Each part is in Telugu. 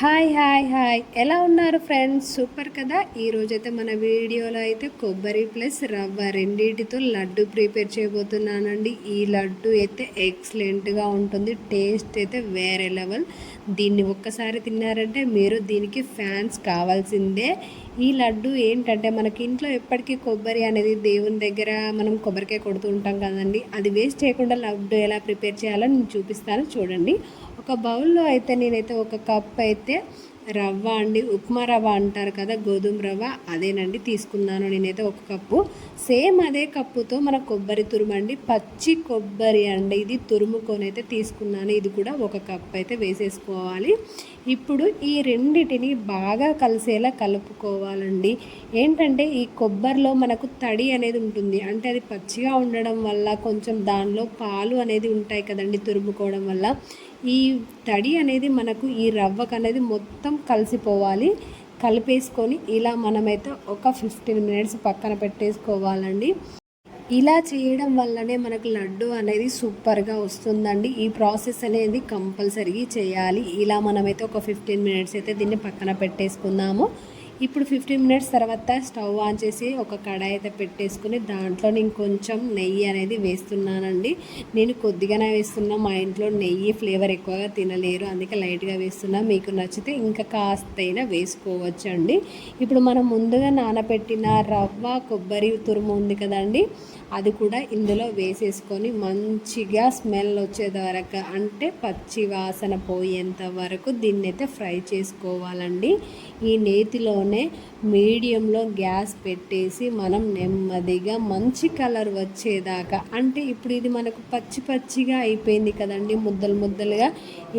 Hi hi hi. ఎలా ఉన్నారు ఫ్రెండ్స్? సూపర్ కదా? ఈరోజైతే మన వీడియోలో అయితే కొబ్బరి ప్లస్ రవ్వ రెండింటితో లడ్డు ప్రిపేర్ చేయబోతున్నానండి. ఈ లడ్డు అయితే ఎక్సలెంట్గా ఉంటుంది. టేస్ట్ అయితే వేరే లెవెల్. దీన్ని ఒక్కసారి తిన్నారంటే మీరు దీనికి ఫ్యాన్స్ కావాల్సిందే. ఈ లడ్డు ఏంటంటే మనకి ఇంట్లో ఎప్పటికీ కొబ్బరి అనేది దేవుని దగ్గర మనం కొబ్బరికాయ కొడుతూ ఉంటాం కదండి. అది వేస్ట్ చేయకుండా లడ్డు ఎలా ప్రిపేర్ చేయాలో నేను చూపిస్తాను చూడండి. ఒక బౌల్లో అయితే నేనైతే ఒక కప్ అయితే రవ్వ అండి ఉప్మా రవ్వ అంటారు కదా గోధుమ రవ్వ అదేనండి తీసుకున్నాను నేనైతే ఒక కప్పు. సేమ్ అదే కప్పుతో మన కొబ్బరి తురుము అండి పచ్చి కొబ్బరి అండి ఇది తురుముకొని అయితే తీసుకున్నాను. ఇది కూడా ఒక కప్ అయితే వేసేసుకోవాలి. ఇప్పుడు ఈ రెండిటిని బాగా కలిసేలా కలుపుకోవాలండి. ఏంటంటే ఈ కొబ్బరిలో మనకు తడి అనేది ఉంటుంది. అంటే అది పచ్చిగా ఉండడం వల్ల కొంచెం దానిలో పాలు అనేది ఉంటాయి కదండి తురుముకోవడం వల్ల. ఈ తడి అనేది మనకు ఈ రవ్వకు అనేది మొత్తం కలిసిపోవాలి. కలిపేసుకొని ఇలా మనమైతే ఒక ఫిఫ్టీన్ మినిట్స్ పక్కన పెట్టేసుకోవాలండి. ఇలా చేయడం వల్లనే మనకు లడ్డు అనేది సూపర్గా వస్తుందండి. ఈ ప్రాసెస్ అనేది కంపల్సరీ చేయాలి. ఇలా మనమైతే ఒక ఫిఫ్టీన్ మినిట్స్ అయితే దీన్ని పక్కన పెట్టేసుకుందాము. ఇప్పుడు ఫిఫ్టీన్ మినిట్స్ తర్వాత స్టవ్ ఆన్ చేసి ఒక కడాయి అయితే పెట్టేసుకుని దాంట్లో నేను కొంచెం నెయ్యి అనేది వేస్తున్నానండి. నేను కొద్దిగానే వేస్తున్నా మా ఇంట్లో నెయ్యి ఫ్లేవర్ ఎక్కువగా తినలేరు అందుకే లైట్గా వేస్తున్నా. మీకు నచ్చితే ఇంకా కాస్తైనా వేసుకోవచ్చు అండి ఇప్పుడు మనం ముందుగా నానబెట్టిన రవ్వ కొబ్బరి తురుము ఉంది కదండి అది కూడా ఇందులో వేసేసుకొని మంచిగా స్మెల్ వచ్చేది వరకు అంటే పచ్చి వాసన పోయేంత వరకు దీన్ని అయితే ఫ్రై చేసుకోవాలండి. ఈ నేతిలోనే మీడియంలో గ్యాస్ పెట్టేసి మనం నెమ్మదిగా మంచి కలర్ వచ్చేదాకా. అంటే ఇప్పుడు ఇది మనకు పచ్చి పచ్చిగా అయిపోయింది కదండి ముద్దలు ముద్దలుగా.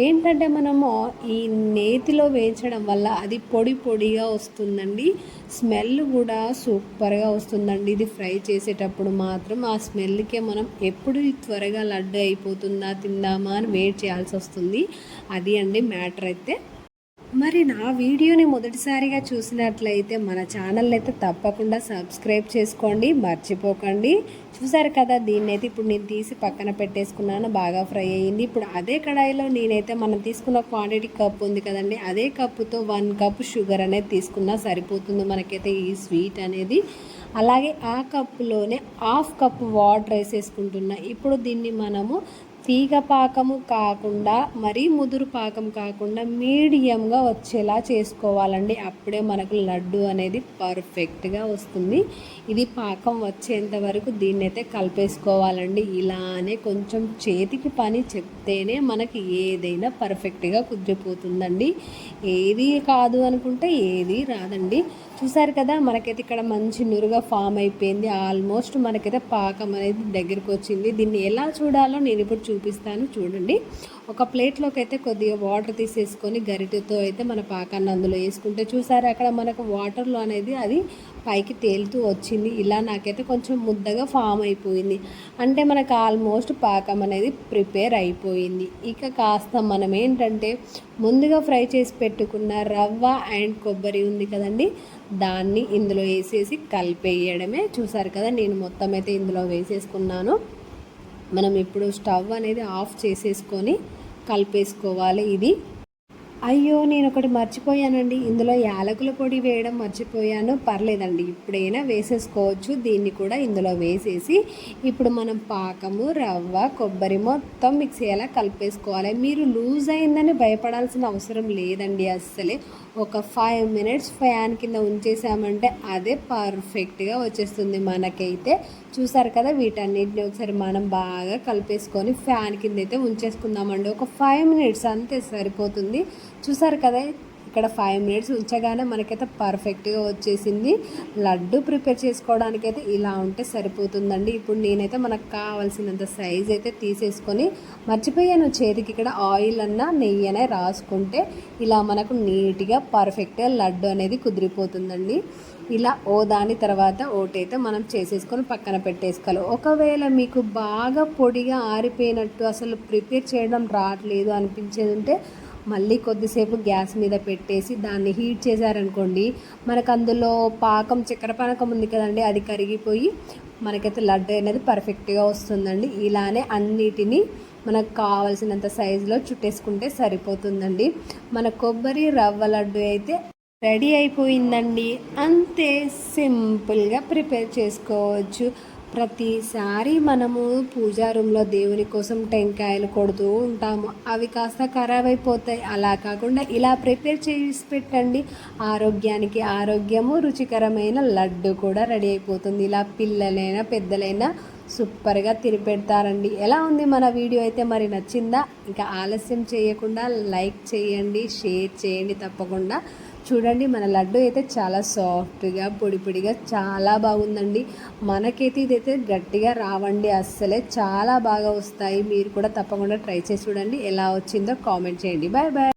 ఏంటంటే మనము ఈ నేతిలో వేయించడం వల్ల అది పొడి పొడిగా వస్తుందండి. స్మెల్ కూడా సూపర్గా వస్తుందండి ఇది ఫ్రై చేసేటప్పుడు మాత్రం. ఆ స్మెల్కే మనం ఎప్పుడు త్వరగా లడ్డు అయిపోతుందా తిందామా అని వెయిట్ చేయాల్సి వస్తుంది. అది అండి మ్యాటర్ అయితే. మరి నా వీడియోని మొదటిసారిగా చూసినట్లయితే మన ఛానల్ అయితే తప్పకుండా సబ్స్క్రైబ్ చేసుకోండి మర్చిపోకండి. చూసారు కదా దీన్ని అయితే ఇప్పుడు నేను తీసి పక్కన పెట్టేసుకున్నాను బాగా ఫ్రై అయ్యింది. ఇప్పుడు అదే కడాయిలో నేనైతే మనం తీసుకున్న క్వాంటిటీ కప్ ఉంది కదండి అదే కప్పుతో వన్ కప్ షుగర్ అనేది తీసుకున్నా సరిపోతుంది మనకైతే ఈ స్వీట్ అనేది. అలాగే ఆ కప్పులోనే హాఫ్ కప్ వాటర్ వేసేసుకుంటున్నా. ఇప్పుడు దీన్ని మనము తీగ పాకము కాకుండా మరీ ముదురు పాకం కాకుండా మీడియంగా వచ్చేలా చేసుకోవాలండి. అప్పుడే మనకు లడ్డు అనేది పర్ఫెక్ట్గా వస్తుంది. ఇది పాకం వచ్చేంత వరకు దీన్ని అయితే కలిపేసుకోవాలండి. ఇలానే కొంచెం చేతికి పని చెప్తేనే మనకి ఏదైనా పర్ఫెక్ట్గా కుదిరిపోతుందండి. ఏది కాదు అనుకుంటే ఏది రాదండి. చూసారు కదా మనకైతే ఇక్కడ మంచి నురుగా ఫామ్ అయిపోయింది. ఆల్మోస్ట్ మనకైతే పాకం అనేది దగ్గరికి వచ్చింది దీన్ని ఎలా చూడాలో నేను ఇప్పుడు చూపిస్తాను చూడండి. ఒక ప్లేట్లోకి అయితే కొద్దిగా వాటర్ తీసేసుకొని గరిటెతో అయితే మన పాకాన్ని అందులో వేసుకుంటే చూసారు అక్కడ మనకు వాటర్లో అనేది అది పైకి తేలుతూ వచ్చింది. ఇలా నాకైతే కొంచెం ముద్దగా ఫామ్ అయిపోయింది. అంటే మనకు ఆల్మోస్ట్ పాకం అనేది ప్రిపేర్ అయిపోయింది. ఇక కాస్త మనం ఏంటంటే ముందుగా ఫ్రై చేసి పెట్టుకున్న రవ్వ అండ్ కొబ్బరి ఉంది కదండి దాన్ని ఇందులో వేసేసి కలిపేయడమే. చూసారు కదా నేను మొత్తం అయితే ఇందులో వేసేసుకున్నాను. మనం ఇప్పుడు స్టవ్ అనేది ఆఫ్ చేసేసుకొని కలిపేసుకోవాలి. ఇది అయ్యో నేను ఒకటి మర్చిపోయానండి. ఇందులో యాలకుల పొడి వేయడం మర్చిపోయాను. పర్లేదండి ఇప్పుడైనా వేసేసుకోవచ్చు. దీన్ని కూడా ఇందులో వేసేసి ఇప్పుడు మనం పాకము రవ్వ కొబ్బరి మొత్తం మిక్స్ అయ్యేలా కలిపేసుకోవాలి. మీరు లూజ్ అయిందని భయపడాల్సిన అవసరం లేదండి అస్సలే. ఒక ఫైవ్ మినిట్స్ ఫ్యాన్ కింద ఉంచేసామంటే అదే పర్ఫెక్ట్గా వచ్చేస్తుంది మనకైతే. చూసారు కదా వీటన్నిటిని ఒకసారి మనం బాగా కలిపేసుకొని ఫ్యాన్ కింద అయితే ఉంచేసుకుందామండి. ఒక ఫైవ్ మినిట్స్ అంతే సరిపోతుంది. చూసారు కదా ఇక్కడ ఫైవ్ మినిట్స్ ఉంచగానే మనకైతే పర్ఫెక్ట్గా వచ్చేసింది. లడ్డు ప్రిపేర్ చేసుకోవడానికైతే ఇలా ఉంటే సరిపోతుందండి. ఇప్పుడు నేనైతే మనకు కావాల్సినంత సైజ్ అయితే తీసేసుకొని మర్చిపోయాను. చేతికి ఇక్కడ ఆయిల్ అన్నా నెయ్యి అనే రాసుకుంటే ఇలా మనకు నీట్గా పర్ఫెక్ట్గా లడ్డు అనేది కుదిరిపోతుందండి. ఇలా ఓ దాని తర్వాత ఓటైతే మనం చేసేసుకొని పక్కన పెట్టేసుకోవాలి. ఒకవేళ మీకు బాగా పొడిగా ఆరిపోయినట్టు అసలు ప్రిపేర్ చేయడం రావట్లేదు అనిపించేది ఉంటే మళ్ళీ కొద్దిసేపు గ్యాస్ మీద పెట్టేసి దాన్ని హీట్ చేశారనుకోండి మనకు అందులో పాకం చక్కెర పానకం ఉంది కదండి అది కరిగిపోయి మనకైతే లడ్డు అనేది పర్ఫెక్ట్గా వస్తుందండి. ఇలానే అన్నిటినీ మనకు కావాల్సినంత సైజులో చుట్టేసుకుంటే సరిపోతుందండి. మన కొబ్బరి రవ్వ లడ్డు అయితే రెడీ అయిపోయిందండి. అంతే సింపుల్గా ప్రిపేర్ చేసుకోవచ్చు. ప్రతిసారి మనము పూజా రూమ్లో దేవుని కోసం టెంకాయలు కొడుతూ ఉంటాము. అవి కాస్త ఖరాబ్ అయిపోతాయి. అలా కాకుండా ఇలా ప్రిపేర్ చేసి పెట్టండి. ఆరోగ్యానికి ఆరోగ్యము రుచికరమైన లడ్డు కూడా రెడీ అయిపోతుంది. ఇలా పిల్లలైనా పెద్దలైనా సూపర్గా తిరిపెడతారండి ఎలా ఉంది మన వీడియో అయితే మరి నచ్చిందా? ఇంకా ఆలస్యం చేయకుండా లైక్ చేయండి షేర్ చేయండి తప్పకుండా. చూడండి మన లడ్డు అయితే చాలా సాఫ్ట్గా పొడి పొడిగా చాలా బాగుందండి. మనకైతే ఇదైతే గట్టిగా రావండి అస్సలే. చాలా బాగా వస్తాయి. మీరు కూడా తప్పకుండా ట్రై చేసి చూడండి. ఎలా వచ్చిందో కామెంట్ చేయండి. Bye bye.